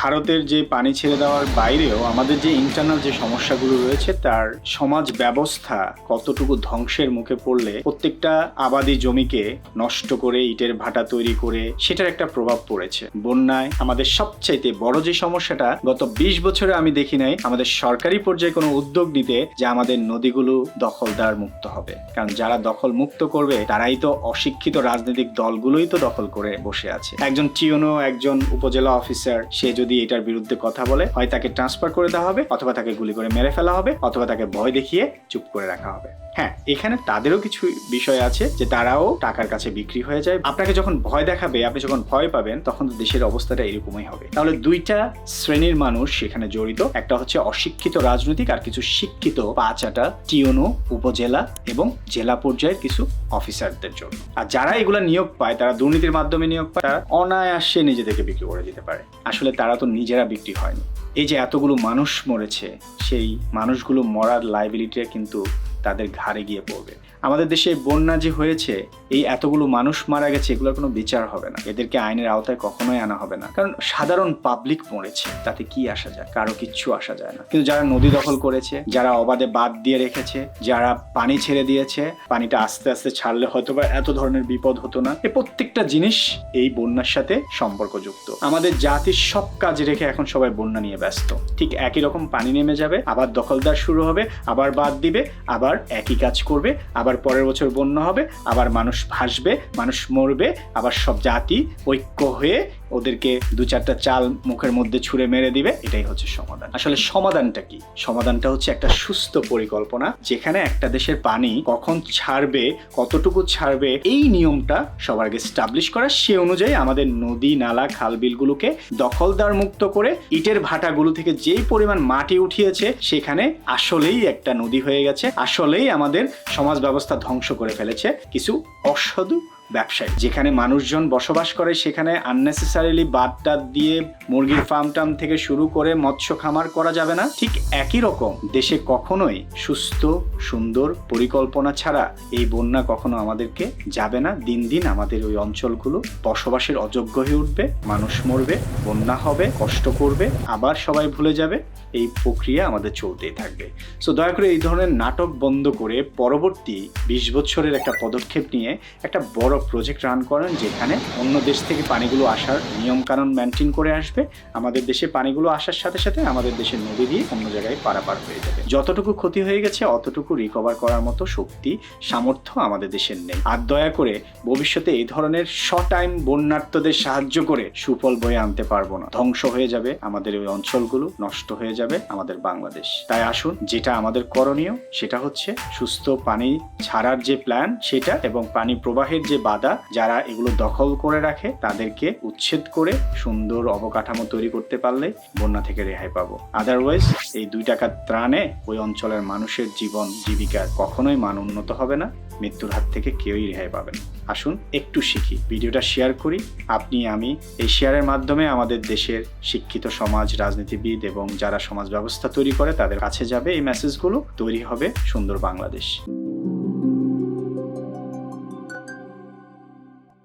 ভারতের যে পানি ছেড়ে দেওয়ার বাইরেও আমাদের যে ইন্টারনাল যে সমস্যাগুলো রয়েছে, তার সমাজ ব্যবস্থা কতটুকু ধ্বংসের মুখে পড়লে প্রত্যেকটা আবাদি জমিকে নষ্ট করে, ইটের ভাটা তৈরি করে, সেটার একটা প্রভাব পড়েছে। বন্যায় আমাদের সবচাইতে বড় যে সমস্যাটা, গত বিশ বছরে আমি দেখি নাই আমাদের সরকারি পর্যায়ে কোনো উদ্যোগ নিতে যে আমাদের নদীগুলো দখলদার মুক্ত হবে। কারণ যারা দখল মুক্ত করবে, তারাই তো অশিক্ষিত রাজনৈতিক দলগুলোই তো দখল করে বসে আছে। একজন টিওনো একজন উপজেলা অফিসার সে যদি এটার বিরুদ্ধে কথা বলে, হয় তাকে ট্রান্সফার করে দেওয়া হবে, অথবা তাকে গুলি করে মেরে ফেলা হবে, অথবা তাকে ভয় দেখিয়ে চুপ করে রাখা হবে। হ্যাঁ এখানে তাদেরও কিছু বিষয় আছে যে তারাও টাকার কাছে বিক্রি হয়ে যায়। আপনাকে যখন ভয় দেখাবে, আপনি যখন ভয় পাবেন, তখন তো দেশের অবস্থাটা এরকমই হবে। তাহলে দুইটা শ্রেণির মানুষ সেখানে জড়িত। একটা হচ্ছে অশিক্ষিত রাজনৈতিক আর কিছু শিক্ষিত পাঁচাটা টিওনো উপজেলা এবং জেলা পর্যায়ের কিছু অফিসারদের জন্য। আর যারা এগুলা নিয়োগ পায়, তারা দুর্নীতির মাধ্যমে নিয়োগ পায়, তারা অনায়াসে নিজেদেরকে বিক্রি করে দিতে পারে। আসলে তারা তো নিজেরা বিক্রি হয়নি। এই যে এতগুলো মানুষ মরেছে, সেই মানুষগুলো মরার লাইবিলিটিটা কিন্তু তাদের ঘাড়ে গিয়ে পড়বে। আমাদের দেশে বন্যা যে হয়েছে, এই এতগুলো মানুষ মারা গেছে, এগুলোর কোনো বিচার হবে না। এদেরকে আইনের আওতায় কখনোই আনা হবে না। কারণ সাধারণ পাবলিক মরেছে, তাতে কি আসা যায়? কারও কিচ্ছু আসা যায় না। কিন্তু যারা নদী দখল করেছে, যারা অবাধে বাদ দিয়ে রেখেছে, যারা পানি ছেড়ে দিয়েছে, পানিটা আস্তে আস্তে ছাড়লে হয়তো বা এত ধরনের বিপদ হতো না। এই প্রত্যেকটা জিনিস এই বন্যার সাথে সম্পর্কযুক্ত। আমাদের জাতির সব কাজ রেখে এখন সবাই বন্যা নিয়ে ব্যস্ত। ঠিক একই রকম পানি নেমে যাবে, আবার দখলদার শুরু হবে, আবার বাদ দিবে, আবার একই কাজ করবে, আবার পরের বছর বন্য হবে আবার মানুষ ভাসবে মানুষ মরবে আবার সব জাতি ঐক্য হয়ে ওদেরকে দু চারটা চাল মুখের মধ্যে ছুঁড়ে মেরে দিবে, এটাই হচ্ছে সমাধান। আসলে সমাধানটা কি? সমাধানটা হচ্ছে একটা সুস্থ পরিকল্পনা, যেখানে একটা দেশের পানি কখন ছাড়বে, কতটুকু ছাড়বে, এই নিয়মটা সবার আগে স্টাবলিশ করা। সে অনুযায়ী আমাদের নদী, নালা খাল বিলগুলোকে দখলদার মুক্ত করে ইটের ভাটাগুলো থেকে যেই পরিমাণ মাটি উঠিয়েছে, সেখানে আসলেই একটা নদী হয়ে গেছে, আসলেই আমাদের সমাজ ব্যবস্থা ধ্বংস করে ফেলেছে। কিছু অসাধু ব্যবসায়ী। যেখানে মানুষজন বসবাস করে, সেখানে আননেসেসারিলি বাদ টাদ দিয়ে মুরগির ফার্ম টার্ম থেকে শুরু করে মৎস্য খামার করা যাবে না। ঠিক একই রকম, দেশে কখনোই সুস্থ, সুন্দর পরিকল্পনা ছাড়া এই বন্যা কখনো আমাদেরকে যাবে না। দিন দিন আমাদের ওই অঞ্চলগুলো বসবাসের অযোগ্য হয়ে উঠবে, মানুষ মরবে, বন্যা হবে, কষ্ট করবে, আবার সবাই ভুলে যাবে। এই প্রক্রিয়া আমাদের চলতেই থাকবে। সো দয়া করে এই ধরনের নাটক বন্ধ করে পরবর্তী বিশ বছরের একটা পদক্ষেপ নিয়ে একটা বড় প্রজেক্ট রান করেন, যেখানে অন্য দেশ থেকে পানিগুলো আসার নিয়মকানুন মেনটেন করে আসবে। আমাদের দেশে পানিগুলো আসার সাথে সাথে আমাদের দেশের নদী দিয়ে অন্য জায়গায় পারাপার হয়ে যাবে। যতটুকু ক্ষতি হয়ে গেছে, অতটুকু রিকভার করার মতো শক্তি, সামর্থ্য আমাদের দেশের নেই। আর দয়া করে ভবিষ্যতে এই ধরনের টাইম বন্যার্থদের সাহায্য করে সুফল বয়ে আনতে পারব না। ধ্বংস হয়ে যাবে আমাদের ওই অঞ্চলগুলো, নষ্ট হয়ে যাবে আমাদের বাংলাদেশ। তাই আসুন, যেটা আমাদের করণীয়, সেটা হচ্ছে সুস্থ পানি ছাড়ার যে প্ল্যান সেটা এবং পানি প্রবাহের যে বাধা। যারা এগুলো দখল করে রাখে, তাদেরকে উচ্ছেদ করে সুন্দর অবকাঠামো তৈরি করতে পারলে বন্যা থেকে রেহাই পাবো। আদারওয়াইজ এই দুই টাকার ত্রাণে ওই অঞ্চলের মানুষের জীবন জীবিকার কখনোই মান উন্নত হবে না। মৃত্যুর হাত থেকে কেউই রেহাই পাবে না। আসুন একটু শিখি। ভিডিওটা শেয়ার করি। আপনি, আমি এই শেয়ারের মাধ্যমে আমাদের দেশের শিক্ষিত সমাজ, রাজনীতিবিদ এবং যারা সমাজ ব্যবস্থা তৈরি করে, তাদের কাছে যাবে এই মেসেজগুলো তৈরি হবে সুন্দর বাংলাদেশ।